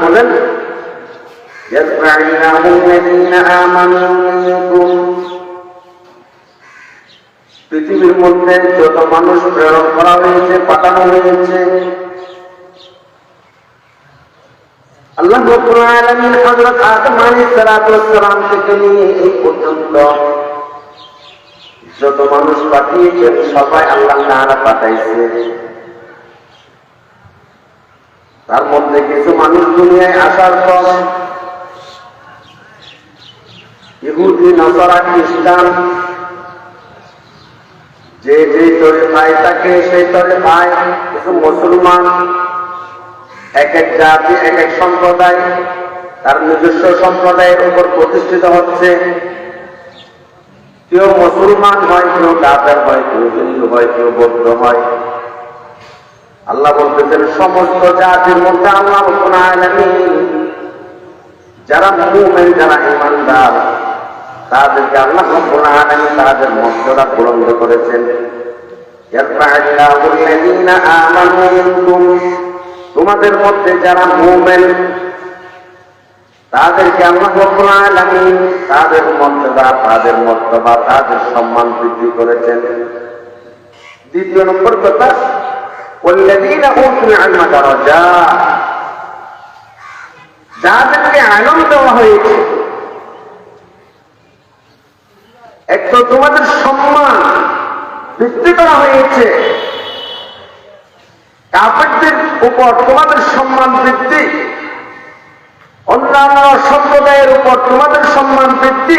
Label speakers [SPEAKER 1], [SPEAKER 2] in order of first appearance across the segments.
[SPEAKER 1] বলেন يرفع الله الذين آمنوا منكم পৃথিবীর মধ্যে যত মানুষ প্রেরণ করা হয়েছে পাঠানো হয়েছে আল্লাহ রব্বুল আলামিন হযরত আদম আলাইহিস সালাতু ওয়াস সালাম থেকে নিয়ে এই পর্যন্ত যত মানুষ পাঠিয়েছেন সবাই আল্লাহ তাআলা পাঠাইছে তার মধ্যে কিছু মানুষ দুনিয়ায় আসার পর ইহুদি, নসরা, খ্রিস্টান, যে যে তরে পায় তাকে সেই তরে পায় কিছু মুসলমান, এক এক জাতি, এক এক সম্প্রদায়, তার নিজস্ব সম্প্রদায়ের উপর প্রতিষ্ঠিত হচ্ছে। কেউ মুসলমান হয়, কেউ কাপের হয়, কেউ হিন্দু হয়, কেউ বৌদ্ধ হয়। আল্লাহ বলতেছেন, সমস্ত জাতির মধ্যে আল্লাহ যারা মুমিন, যারা ইমানদার তাদেরকে আল্লাহ আলামিন তাদের মর্যাদা বুলন্দ করেছেন। তোমাদের মধ্যে যারা মুমিন, তাদেরকে আল্লাহ আলামিন তাদের মর্যাদা তাদের মর্যাদা, তাদের সম্মান বৃদ্ধি করেছেন। দ্বিতীয় নম্বর কথা والذين اوتوا العلم درجات যাদেরকে আলম দেওয়া হয়েছে এক তো তোমাদের সম্মান বৃদ্ধি করা হয়েছে কাপড়দের উপর তোমাদের সম্মান বৃদ্ধি অন্যান্য সম্প্রদায়ের উপর তোমাদের সম্মান বৃদ্ধি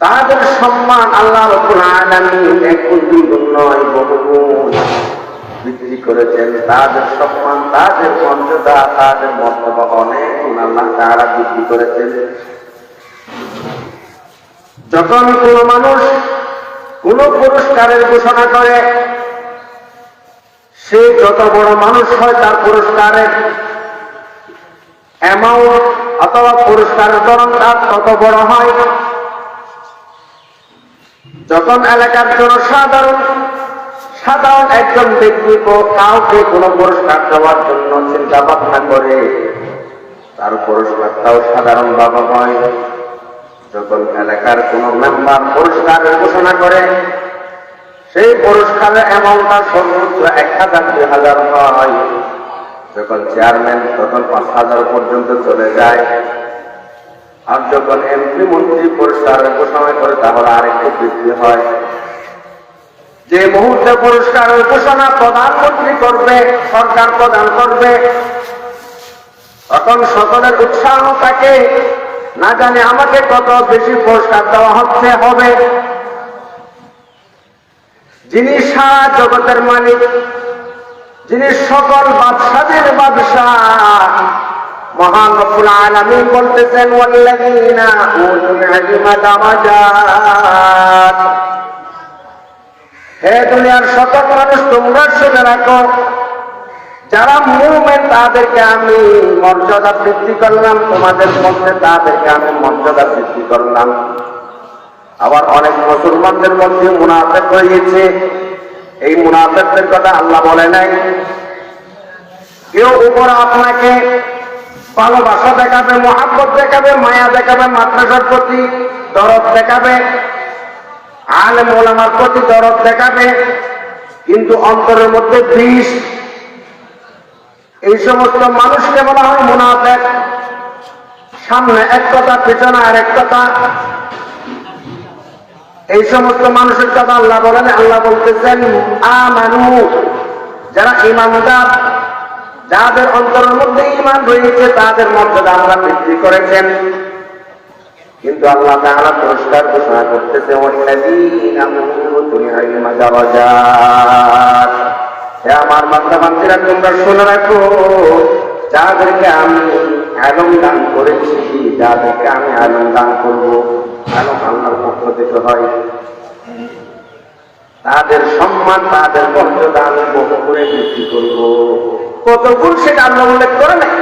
[SPEAKER 1] তাদের সম্মান আল্লাহ রব্বুল আলামিন এক গুণ নয় বহু গুণ বৃদ্ধি করেছেন। তাদের সম্মান, তাদের মর্যাদা তাদের মর্যাদা অনেক আল্লাহ তারা বৃদ্ধি করেছেন। যখন কোন মানুষ কোন পুরস্কারের ঘোষণা করে, সে যত বড় মানুষ হয় তার পুরস্কারের অ্যামাউন্ট অথবা পুরস্কারের ধরন তার তত বড় হয়। যখন এলাকার জন্য সাধারণ সাধারণ একজন ব্যক্তি কাউকে কোনো পুরস্কার দেওয়ার জন্য চিন্তা ভাবনা করে, তার পুরস্কারটাও সাধারণ ভাবা হয়। যখন এলাকার কোন মেম্বার পুরস্কারের ঘোষণা করে, সেই পুরস্কারের অ্যামাউন্টটা সর্বোচ্চ এক হাজার, দুই হাজার হয়। যখন চেয়ারম্যান তখন পাঁচ হাজার পর্যন্ত চলে যায়। আর যখন এমপি মন্ত্রী পুরস্কারের ঘোষণা করে তাহলে আরেকটু বৃদ্ধি হয়। যে মুহূর্তে পুরস্কারের ঘোষণা প্রধানমন্ত্রী করবে, সরকার প্রদান করবে, তখন সকলের উৎসাহ থাকে। না জানে আমাকে কত বেশি পুরস্কার দেওয়া হচ্ছে, হবে। যিনি সারা জগতের মালিক, যিনি সকল বাদশাদের বাদশাহ মহান রব্বুল আলামিন বলতেছেন, ওয়াল্লাযীনা উতুল ইলমা হে দুনিয়ার সকল মানুষ, তোমরা শুনে রাখো, যারা মুমিন, তাদেরকে আমি মর্যাদা বৃদ্ধি করলাম, তোমাদের মধ্যে তাদেরকে আমি মর্যাদা বৃদ্ধি করলাম। আবার অনেক মুসলমানদের মধ্যে মুনাফেক হয়েছে এই মুনাফেকদের কথা আল্লাহ বলে নাই। কেউ উপর আপনাকে ভালোবাসা দেখাবে, মহাব্বত দেখাবে, মায়া দেখাবে, মাদ্রাসার প্রতি দরদ দেখাবে, আলেম ওলামার প্রতি দরদ দেখাবে, কিন্তু অন্তরের মধ্যে বিষ। এই সমস্ত মানুষকে বলা হয় মুনাফেক। সামনে এক কথা, পেছনে আর এক কথা। এই সমস্ত মানুষের কথা আল্লাহ বলেন, আল্লাহ বলতেছেন, আমানু, যারা ইমানদার যাদের অন্তরের মধ্যে ইমান রয়েছে, তাদের মর্যাদা আমরা বৃদ্ধি করেছেন। কিন্তু আল্লাহ তাআলা পুরস্কার ঘোষণা করতেছে আমার বান্দা বান্দীরা তোমরা শুনে রাখো, যাদেরকে আমি আলম দান করেছি, যাদেরকে আমি আলম দান করব, আলম আল্লাহর পক্ষ থেকে হয়। তাদের সম্মান, তাদের মর্যাদা আমি বহু করে বৃদ্ধি করব। কত গুণ সেটা আল্লাহ উল্লেখ করে নাই।